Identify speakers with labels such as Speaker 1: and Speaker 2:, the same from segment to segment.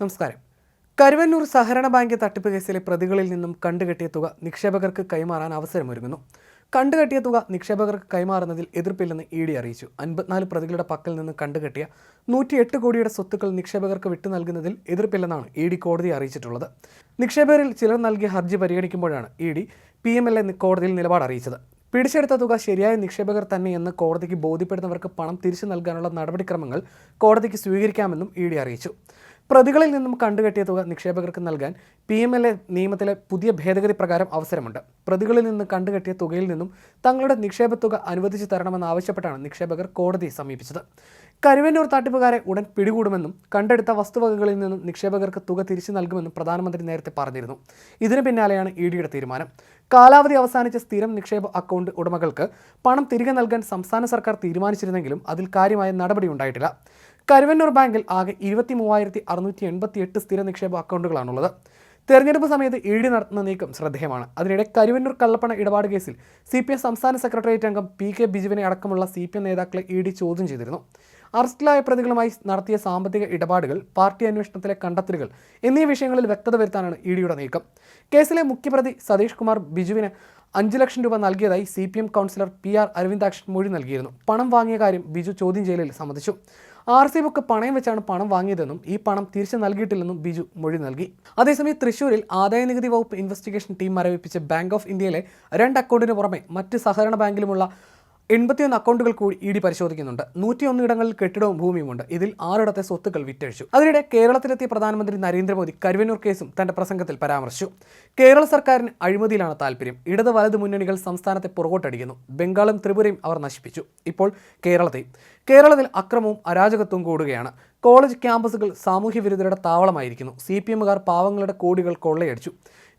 Speaker 1: നമസ്കാരം. കരുവന്നൂർ സഹകരണ ബാങ്ക് തട്ടിപ്പ് കേസിലെ പ്രതികളിൽ നിന്നും കണ്ടുകെട്ടിയ തുക നിക്ഷേപകർക്ക് കൈമാറാൻ അവസരമൊരുങ്ങുന്നു. കണ്ടുകെട്ടിയ തുക നിക്ഷേപകർക്ക് കൈമാറുന്നതിൽ എതിർപ്പില്ലെന്ന് ഇ ഡി അറിയിച്ചു. അൻപത്തിനാല് പ്രതികളുടെ പക്കൽ നിന്ന് കണ്ടുകെട്ടിയ നൂറ്റിയെട്ട് കോടിയുടെ സ്വത്തുക്കൾ നിക്ഷേപകർക്ക് വിട്ടു നൽകുന്നതിൽ എതിർപ്പില്ലെന്നാണ് ഇ ഡി കോടതിയെ അറിയിച്ചിട്ടുള്ളത്. നിക്ഷേപകരിൽ ചിലർ നൽകിയ ഹർജി പരിഗണിക്കുമ്പോഴാണ് E D P M L A കോടതിയിൽ നിലപാട് അറിയിച്ചത്. പിടിച്ചെടുത്ത തുക ശരിയായ നിക്ഷേപകർ തന്നെയെന്ന് കോടതിക്ക് ബോധ്യപ്പെടുന്നവർക്ക് പണം തിരിച്ചു നൽകാനുള്ള നടപടിക്രമങ്ങൾ കോടതിക്ക് സ്വീകരിക്കാമെന്നും ഇ ഡി അറിയിച്ചു. പ്രതികളിൽ നിന്നും കണ്ടുകെട്ടിയ തുക നിക്ഷേപകർക്ക് നൽകാൻ പി എം എൽ എ നിയമത്തിലെ പുതിയ ഭേദഗതി പ്രകാരം അവസരമുണ്ട്. പ്രതികളിൽ നിന്ന് കണ്ടുകെട്ടിയ തുകയിൽ നിന്നും തങ്ങളുടെ നിക്ഷേപ തുക അനുവദിച്ചു തരണമെന്ന് ആവശ്യപ്പെട്ടാണ് നിക്ഷേപകർ കോടതിയെ സമീപിച്ചത്. കരുവന്നൂർ തട്ടിപ്പുകാരെ ഉടൻ പിടികൂടുമെന്നും കണ്ടെടുത്ത വസ്തുവകകളിൽ നിന്നും നിക്ഷേപകർക്ക് തുക തിരിച്ചു നൽകുമെന്നും പ്രധാനമന്ത്രി നേരത്തെ പറഞ്ഞിരുന്നു. ഇതിന് പിന്നാലെയാണ് ഇ ഡിയുടെ തീരുമാനം. കാലാവധി അവസാനിച്ച സ്ഥിരം നിക്ഷേപ അക്കൗണ്ട് ഉടമകൾക്ക് പണം തിരികെ നൽകാൻ സംസ്ഥാന സർക്കാർ തീരുമാനിച്ചിരുന്നെങ്കിലും അതിൽ കാര്യമായ നടപടി ഉണ്ടായിട്ടില്ല കരുവന്നൂർ ബാങ്കിൽ ആകെ ഇരുപത്തി മൂവായിരത്തി അറുന്നൂറ്റി എൺപത്തി എട്ട് സ്ഥിര നിക്ഷേപ അക്കൗണ്ടുകളാണുള്ളത്. തെരഞ്ഞെടുപ്പ് സമയത്ത് ഇ ഡി നടത്തുന്ന നീക്കം ശ്രദ്ധേയമാണ്. അതിനിടെ കരുവന്നൂർ കള്ളപ്പണ ഇടപാട് കേസിൽ സി പി എം സംസ്ഥാന സെക്രട്ടേറിയറ്റ് അംഗം പി കെ ബിജുവിനെ അടക്കമുള്ള സി പി എം നേതാക്കളെ ഇ ഡി ചോദ്യം ചെയ്തിരുന്നു. അറസ്റ്റിലായ പ്രതികളുമായി നടത്തിയ സാമ്പത്തിക ഇടപാടുകൾ പാർട്ടി അന്വേഷണത്തിലെ കണ്ടെത്തലുകൾ എന്നീ വിഷയങ്ങളിൽ വ്യക്തത വരുത്താനാണ് ഇ ഡിയുടെ നീക്കം. കേസിലെ മുഖ്യപ്രതി സതീഷ് കുമാർ ബിജുവിന് അഞ്ച് ലക്ഷം രൂപ നൽകിയതായി C P M councillor P R Aravindakshan മൊഴി നൽകിയിരുന്നു. പണം വാങ്ങിയ കാര്യം ബിജു ചോദ്യം ചെയ്യലിൽ സമ്മതിച്ചു. ആർ സി ബുക്ക് പണയം വെച്ചാണ് പണം വാങ്ങിയതെന്നും ഈ പണം തിരിച്ചു നൽകിയിട്ടില്ലെന്നും ബിജു മൊഴി നൽകി. അതേസമയം തൃശൂരിൽ ആദായനികുതി വകുപ്പ് ഇൻവെസ്റ്റിഗേഷൻ ടീം മരവിപ്പിച്ച ബാങ്ക് ഓഫ് ഇന്ത്യയിലെ രണ്ട് അക്കൗണ്ടിന് പുറമെ മറ്റ് സഹകരണ ബാങ്കിലുമുള്ള എൺപത്തിയൊന്ന് അക്കൗണ്ടുകൾ കൂടി ഇ ഡി പരിശോധിക്കുന്നുണ്ട്. നൂറ്റിയൊന്ന് ഇടങ്ങളിൽ കെട്ടിടവും ഭൂമിയുമുണ്ട്. ഇതിൽ ആറിടത്തെ സ്വത്തുക്കൾ വിറ്റഴിച്ചു. അതിനിടെ കേരളത്തിലെത്തിയ പ്രധാനമന്ത്രി നരേന്ദ്രമോദി കരുവന്നൂർ കേസും തന്റെ പ്രസംഗത്തിൽ പരാമർശിച്ചു. കേരള സർക്കാരിന് അഴിമതിയിലാണ് താല്പര്യം ഇടത് വലത് മുന്നണികൾ സംസ്ഥാനത്തെ പുറകോട്ടടിക്കുന്നു. ബംഗാളും ത്രിപുരയും അവർ നശിപ്പിച്ചു. ഇപ്പോൾ കേരളത്തെയും കേരളത്തിൽ അക്രമവും അരാജകത്വവും കൂടുകയാണ്. കോളേജ് ക്യാമ്പസുകൾ സാമൂഹ്യ വിരുദ്ധരുടെ താവളമായിരിക്കുന്നു. സി പി എമ്മുകാർ പാവങ്ങളുടെ കോടികൾ കൊള്ളയടിച്ചു.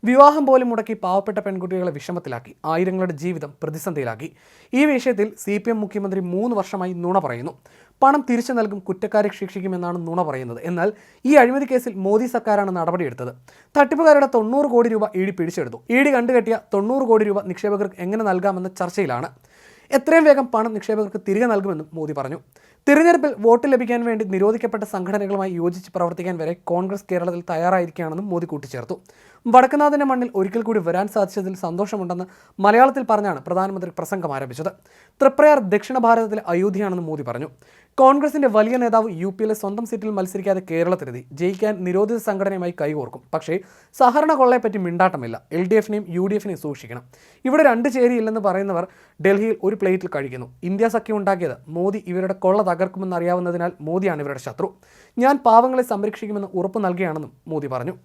Speaker 1: വിവാഹം പോലും മുടക്കി പാവപ്പെട്ട പെൺകുട്ടികളെ വിഷമത്തിലാക്കി. ആയിരങ്ങളുടെ ജീവിതം പ്രതിസന്ധിയിലാക്കി. ഈ വിഷയത്തിൽ സി പി എം മുഖ്യമന്ത്രി മൂന്ന് വർഷമായി നുണ പറയുന്നു. പണം തിരിച്ചു നൽകും കുറ്റക്കാരെ ശിക്ഷിക്കുമെന്നാണ് നുണ പറയുന്നത്. എന്നാൽ ഈ അഴിമതി കേസിൽ മോദി സർക്കാരാണ് നടപടിയെടുത്തത്. തട്ടിപ്പുകാരുടെ തൊണ്ണൂറ് കോടി രൂപ ഇ ഡി പിടിച്ചെടുത്തു. ഇ ഡി കണ്ടുകെട്ടിയ തൊണ്ണൂറ് കോടി രൂപ നിക്ഷേപകർക്ക് എങ്ങനെ നൽകാമെന്ന ചർച്ചയിലാണ്. എത്രയും വേഗം പണം നിക്ഷേപകർക്ക് തിരികെ നൽകുമെന്നും മോദി പറഞ്ഞു. തിരഞ്ഞെടുപ്പിൽ വോട്ട് ലഭിക്കാൻ വേണ്ടി നിരോധിക്കപ്പെട്ട സംഘടനകളുമായി യോജിച്ച് പ്രവർത്തിക്കാൻ വരെ കോൺഗ്രസ് കേരളത്തിൽ തയ്യാറായിരിക്കുകയാണെന്നും മോദി കൂട്ടിച്ചേർത്തു. വടക്കുനാഥിന്റെ മണ്ണിൽ ഒരിക്കൽ കൂടി വരാൻ സാധിച്ചതിൽ സന്തോഷമുണ്ടെന്ന് മലയാളത്തിൽ പറഞ്ഞാണ് പ്രധാനമന്ത്രി പ്രസംഗം ആരംഭിച്ചത്. തൃപ്രയാർ ദക്ഷിണ ഭാരതത്തിലെ അയോധ്യയാണെന്ന് മോദി പറഞ്ഞു. കോൺഗ്രസിന്റെ വലിയ നേതാവ് യു പിയിലെ സ്വന്തം സീറ്റിൽ മത്സരിക്കാതെ കേരളത്തിലെത്തി. ജയിക്കാൻ നിരോധിത സംഘടനയുമായി കൈകോർക്കും. പക്ഷേ സഹകരണ കൊള്ളയെപ്പറ്റി മിണ്ടാട്ടമില്ല. എൽ ഡി എഫിനെയും യു ഡി എഫിനെയും സൂക്ഷിക്കണം. ഇവിടെ രണ്ട് ചേരിയില്ലെന്ന് പറയുന്നവർ ഡൽഹിയിൽ ഒരു പ്ലേറ്റിൽ കഴിക്കുന്നു. ഇന്ത്യ സഖ്യം ഉണ്ടാക്കിയത് മോദി ഇവരുടെ കൊള്ള തകർക്കുമെന്നറിയാവുന്നതിനാൽ മോദിയാണ് ഇവരുടെ ശത്രു. ഞാൻ പാവങ്ങളെ സംരക്ഷിക്കുമെന്ന് ഉറപ്പ് നൽകുകയാണെന്നും മോദി പറഞ്ഞു.